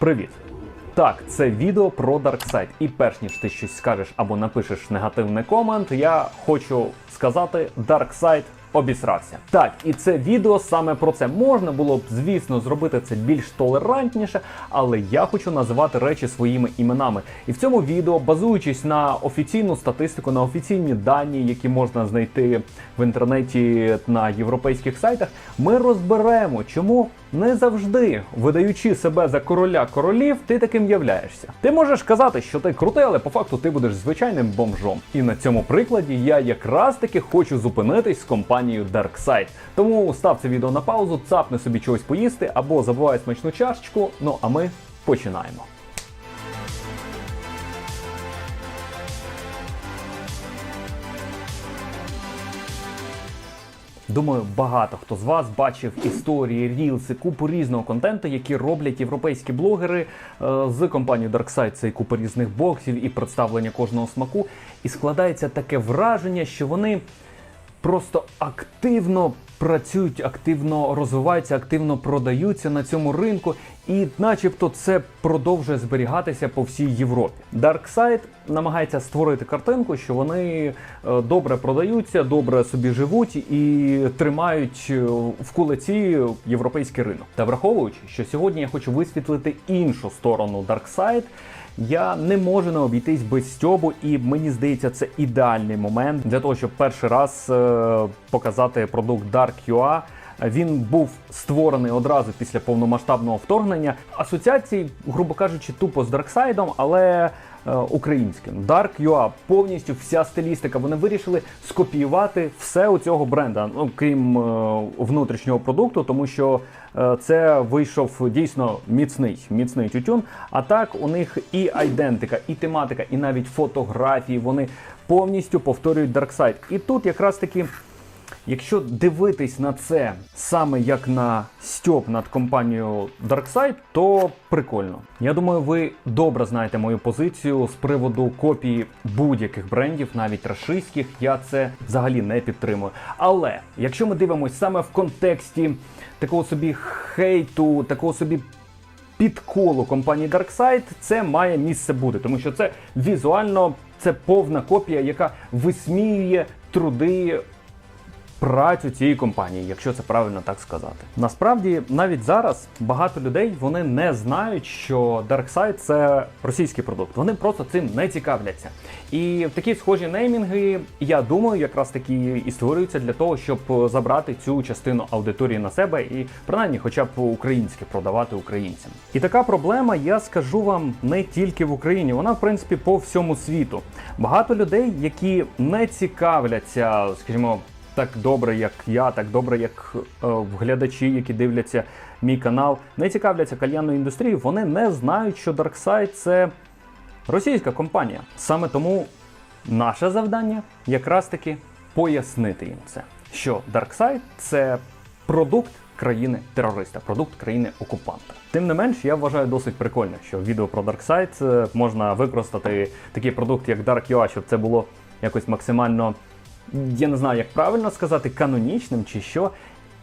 Привіт! Так, це відео про Darkseid. І перш ніж ти щось скажеш або напишеш негативний комент, я хочу сказати Darkseid обісрався. Так, і це відео саме про це. Можна було б, звісно, зробити це більш толерантніше, але я хочу називати речі своїми іменами. І в цьому відео, базуючись на офіційну статистику, на офіційні дані, які можна знайти в інтернеті на європейських сайтах, ми розберемо, чому не завжди, видаючи себе за короля королів, ти таким являєшся. Ти можеш казати, що ти крутий, але по факту ти будеш звичайним бомжом. І на цьому прикладі я якраз таки хочу зупинитись з компанією Darkside. Тому став це відео на паузу, цапни собі чогось поїсти або забувай смачну чашечку. Ну а ми починаємо. Думаю, багато хто з вас бачив історії, рілси, купу різного контенту, які роблять європейські блогери е, з компанією Darkside. Це і купа різних боксів і представлення кожного смаку. І складається таке враження, що вони просто активно працюють, активно розвиваються, активно продаються на цьому ринку, і начебто це продовжує зберігатися по всій Європі. Darkside намагається створити картинку, що вони е, добре продаються, добре собі живуть і тримають е, в кулаці європейський ринок. Та враховуючи, що сьогодні я хочу висвітлити іншу сторону Darkside, я не можу не обійтись без стьобу, і мені здається, це ідеальний момент для того, щоб перший раз е, показати продукт Dark UA. Він був створений одразу після повномасштабного вторгнення. Асоціації, грубо кажучи, тупо з Дарксайдом, але е, українським. Dark UA, повністю вся стилістика. Вони вирішили скопіювати все у цього бренда, ну крім е, внутрішнього продукту, тому що е, це вийшов дійсно міцний, міцний тютюн. А так у них і айдентика, і тематика, і навіть фотографії. Вони повністю повторюють Darkside. І тут якраз таки. Якщо дивитись на це саме як на стьоп над компанією Darkside, то прикольно. Я думаю, ви добре знаєте мою позицію з приводу копії будь-яких брендів, навіть рашистських. Я це взагалі не підтримую. Але якщо ми дивимося саме в контексті такого собі хейту, такого собі підколу компанії Darkside, це має місце бути, тому що це візуально це повна копія, яка висміює труди працю цієї компанії, якщо це правильно так сказати. Насправді, навіть зараз багато людей вони не знають, що Darkside – це російський продукт. Вони просто цим не цікавляться. І такі схожі неймінги, я думаю, якраз таки і створюються для того, щоб забрати цю частину аудиторії на себе і принаймні, хоча б українське продавати українцям. І така проблема, я скажу вам, не тільки в Україні, вона в принципі по всьому світу. Багато людей, які не цікавляться, скажімо так добре, як я, так добре, як е, глядачі, які дивляться мій канал, не цікавляться кальянною індустрією, вони не знають, що Darkside – це російська компанія. Саме тому наше завдання якраз таки пояснити їм це, що Darkside – це продукт країни-терориста, продукт країни-окупанта. Тим не менш, я вважаю досить прикольно, що відео про Darkside е, можна використати такий продукт, як Dark UA, щоб це було якось максимально я не знаю, як правильно сказати, канонічним чи що.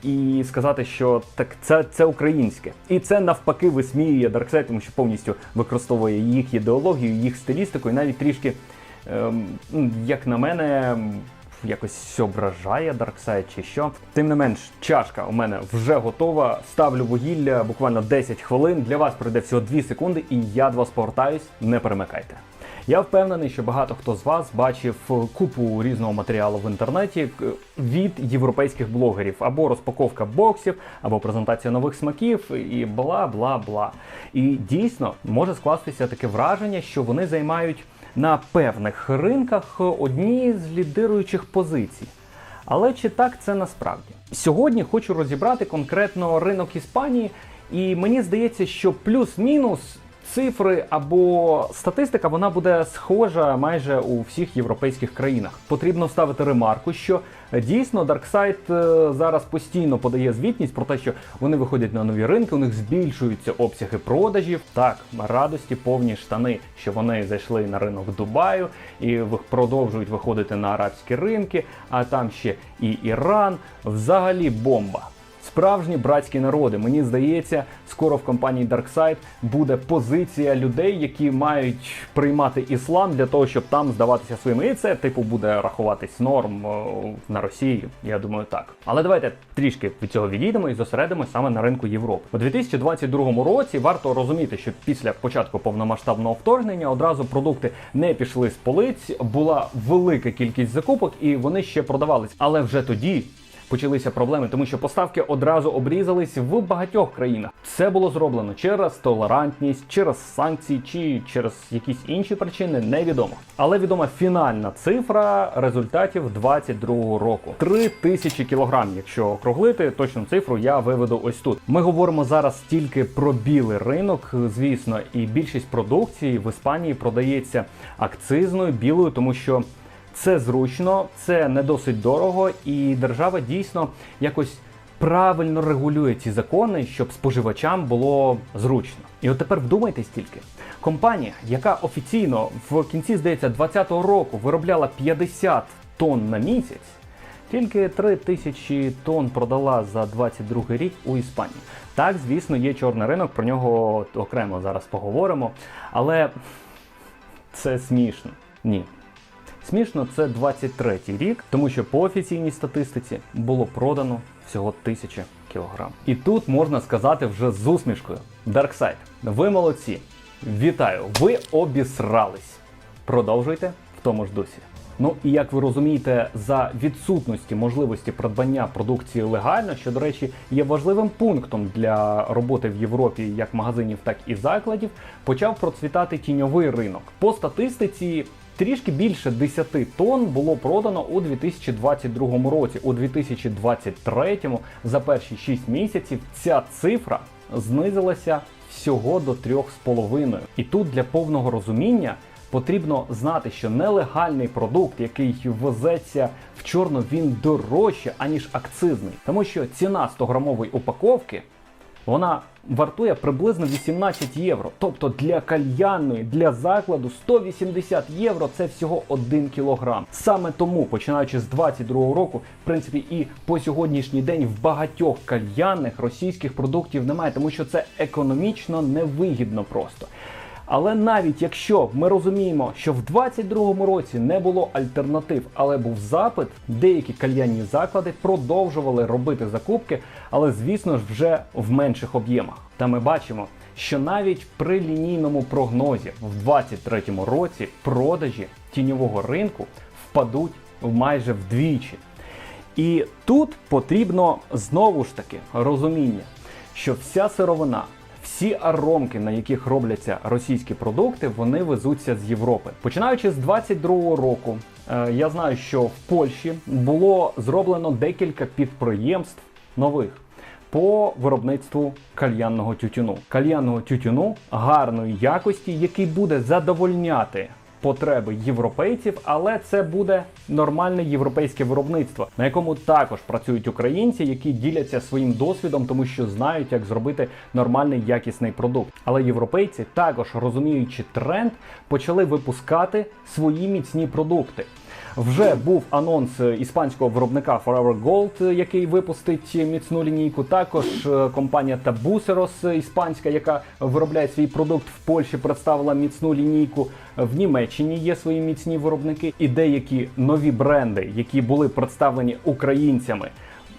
І сказати, що так це це українське, і це навпаки висміює Darkseid, тому що повністю використовує їх ідеологію, їх стилістику, і навіть трішки, ем, як на мене, якось ображає Darkseid чи що. Тим не менш, чашка у мене вже готова. Ставлю вугілля буквально 10 хвилин. Для вас пройде всього 2 секунди, і я до вас повертаюсь. Не перемикайте. Я впевнений, що багато хто з вас бачив купу різного матеріалу в інтернеті від європейських блогерів або розпаковка боксів, або презентація нових смаків, і бла бла бла. І дійсно може скластися таке враження, що вони займають на певних ринках одні з лідируючих позицій. Але чи так це насправді? Сьогодні хочу розібрати конкретно ринок Іспанії, і мені здається, що плюс-мінус цифри або статистика вона буде схожа майже у всіх європейських країнах. Потрібно вставити ремарку, що дійсно Darkside е, зараз постійно подає звітність про те, що вони виходять на нові ринки, у них збільшуються обсяги продажів. Так, радості повні штани, що вони зайшли на ринок Дубаю і продовжують виходити на арабські ринки, а там ще і Іран. Взагалі бомба. Справжні братські народи. Мені здається, скоро в компанії DarkSide буде позиція людей, які мають приймати іслам для того, щоб там здаватися своїми. І це типу буде рахуватись норм на Росії. Я думаю, так. Але давайте трішки від цього відійдемо і зосередимося саме на ринку Європи. У 2022 році варто розуміти, що після початку повномасштабного вторгнення одразу продукти не пішли з полиць, була велика кількість закупок, і вони ще продавались. Але вже тоді. Почалися проблеми, тому що поставки одразу обрізались в багатьох країнах. Це було зроблено через толерантність, через санкції чи через якісь інші причини, невідомо. Але відома фінальна цифра результатів 22-го року: 3 тисячі кілограм. Якщо округлити, точну цифру я виведу ось тут. Ми говоримо зараз тільки про білий ринок, звісно, і більшість продукції в Іспанії продається акцизною білою, тому що. Це зручно, це не досить дорого, і держава дійсно якось правильно регулює ці закони, щоб споживачам було зручно. І от тепер вдумайтесь тільки. Компанія, яка офіційно в кінці, здається, 2020 року виробляла 50 тонн на місяць, тільки 3 тисячі тонн продала за 22 рік у Іспанії. Так, звісно, є чорний ринок, про нього окремо зараз поговоримо. Але це смішно. Ні, Смішно, це 23-й рік, тому що по офіційній статистиці було продано всього тисяча кілограм. І тут можна сказати вже з усмішкою: Darkside, ви молодці! Вітаю! Ви обісрались! Продовжуйте в тому ж дусі. Ну і як ви розумієте, за відсутності можливості придбання продукції легально, що до речі є важливим пунктом для роботи в Європі як магазинів, так і закладів, почав процвітати тіньовий ринок. По статистиці. Трішки більше 10 тонн було продано у 2022 році. У 2023 за перші 6 місяців ця цифра знизилася всього до 3,5. І тут для повного розуміння потрібно знати, що нелегальний продукт, який везеться в чорну, він дорожче, аніж акцизний, тому що ціна 100-грамової упаковки. Вона вартує приблизно 18 євро. Тобто для кальянної, для закладу 180 євро це всього 1 кілограм. Саме тому, починаючи з 22 року, в принципі, і по сьогоднішній день в багатьох кальянних російських продуктів немає, тому що це економічно невигідно просто. Але навіть якщо ми розуміємо, що в 22-му році не було альтернатив, але був запит, деякі кальянні заклади продовжували робити закупки, але звісно ж вже в менших об'ємах. Та ми бачимо, що навіть при лінійному прогнозі в 23-му році продажі тіньового ринку впадуть майже вдвічі. І тут потрібно знову ж таки розуміння, що вся сировина. Всі аромки, на яких робляться російські продукти, вони везуться з Європи. Починаючи з 22-го року, е, я знаю, що в Польщі було зроблено декілька підприємств нових по виробництву кальянного тютюну. Кальянного тютюну гарної якості, який буде задовольняти потреби європейців, але це буде нормальне європейське виробництво, на якому також працюють українці, які діляться своїм досвідом, тому що знають, як зробити нормальний якісний продукт. Але європейці також розуміючи тренд, почали випускати свої міцні продукти. Вже був анонс іспанського виробника Forever Gold, який випустить міцну лінійку. Також е, компанія Tabuseros іспанська, яка виробляє свій продукт в Польщі, представила міцну лінійку. В Німеччині є свої міцні виробники і деякі нові бренди, які були представлені українцями.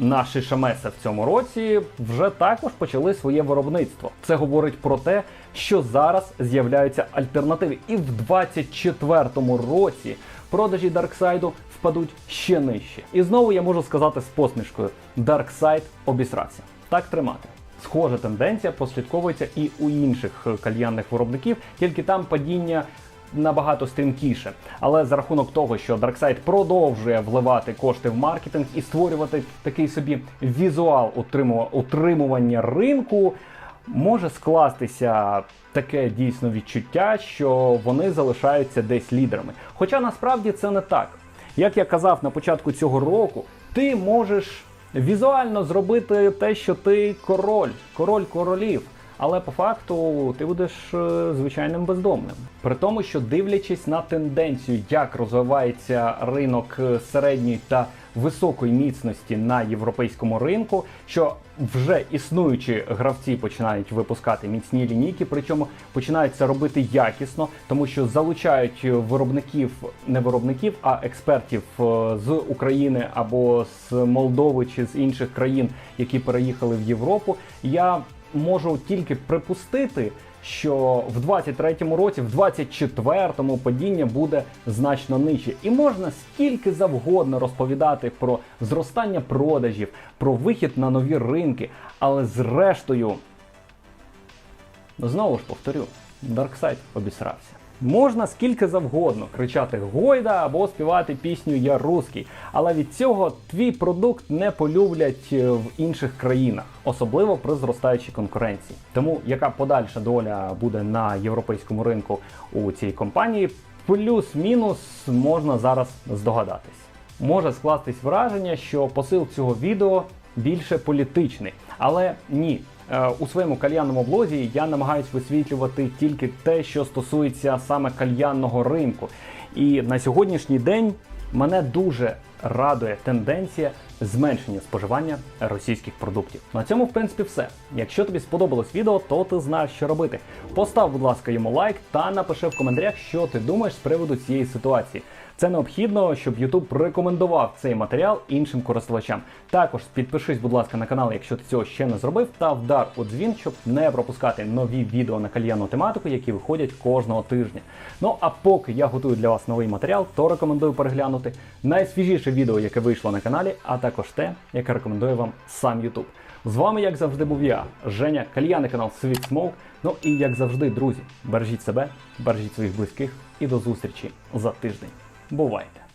На Шишамеса в цьому році вже також почали своє виробництво. Це говорить про те, що зараз з'являються альтернативи, і в 24-му році продажі Дарксайду впадуть ще нижче. І знову я можу сказати з посмішкою: Дарксайд обісрався. Так тримати. Схожа тенденція прослідковується і у інших е, кальянних виробників, тільки там падіння. Набагато стрімкіше, але за рахунок того, що Darkside продовжує вливати кошти в маркетинг і створювати такий собі візуал утримування ринку, може скластися таке дійсно відчуття, що вони залишаються десь лідерами. Хоча насправді це не так. Як я казав на початку цього року, ти можеш візуально зробити те, що ти король, король королів. Але по факту ти будеш е, звичайним бездомним. При тому, що дивлячись на тенденцію, як розвивається ринок е, середньої та високої міцності на європейському ринку, що вже існуючі гравці починають випускати міцні лінійки, причому починають це робити якісно, тому що залучають виробників, не виробників, а експертів е, з України або з Молдови чи з інших країн, які переїхали в Європу. Я можу тільки припустити, що в 23-му році, в 24-му падіння буде значно нижче. І можна скільки завгодно розповідати про зростання продажів, про вихід на нові ринки, але зрештою, знову ж повторю, Дарксайд обісрався. Можна скільки завгодно кричати Гойда або співати пісню Я русський, але від цього твій продукт не полюблять е, в інших країнах, особливо при зростаючій конкуренції. Тому яка подальша доля буде на європейському ринку у цій компанії, плюс-мінус можна зараз здогадатись. Може скластись враження, що посил цього відео більше політичний, але ні. Е, У своєму кальянному блозі я намагаюсь висвітлювати тільки те, що стосується саме кальянного ринку. І на сьогоднішній день мене дуже радує тенденція зменшення споживання російських продуктів. На цьому, в принципі, все. Якщо тобі сподобалось відео, то ти знаєш, що робити. Постав, будь ласка, йому лайк та напиши в коментарях, що ти думаєш з приводу цієї ситуації. Це необхідно, щоб YouTube рекомендував цей матеріал іншим користувачам. Також підпишись, будь ласка, на канал, якщо ти цього ще не зробив, та вдар у дзвін, щоб не пропускати нові відео на кальянну тематику, які виходять кожного тижня. Ну а поки я готую для вас новий матеріал, то рекомендую переглянути найсвіжіше відео, яке вийшло на каналі, а також те, яке рекомендує вам сам YouTube. З вами, як завжди, був я, Женя, кальяний канал Sweet Smoke. Ну і як завжди, друзі, бережіть себе, бережіть своїх близьких і до зустрічі за тиждень. Бувайте!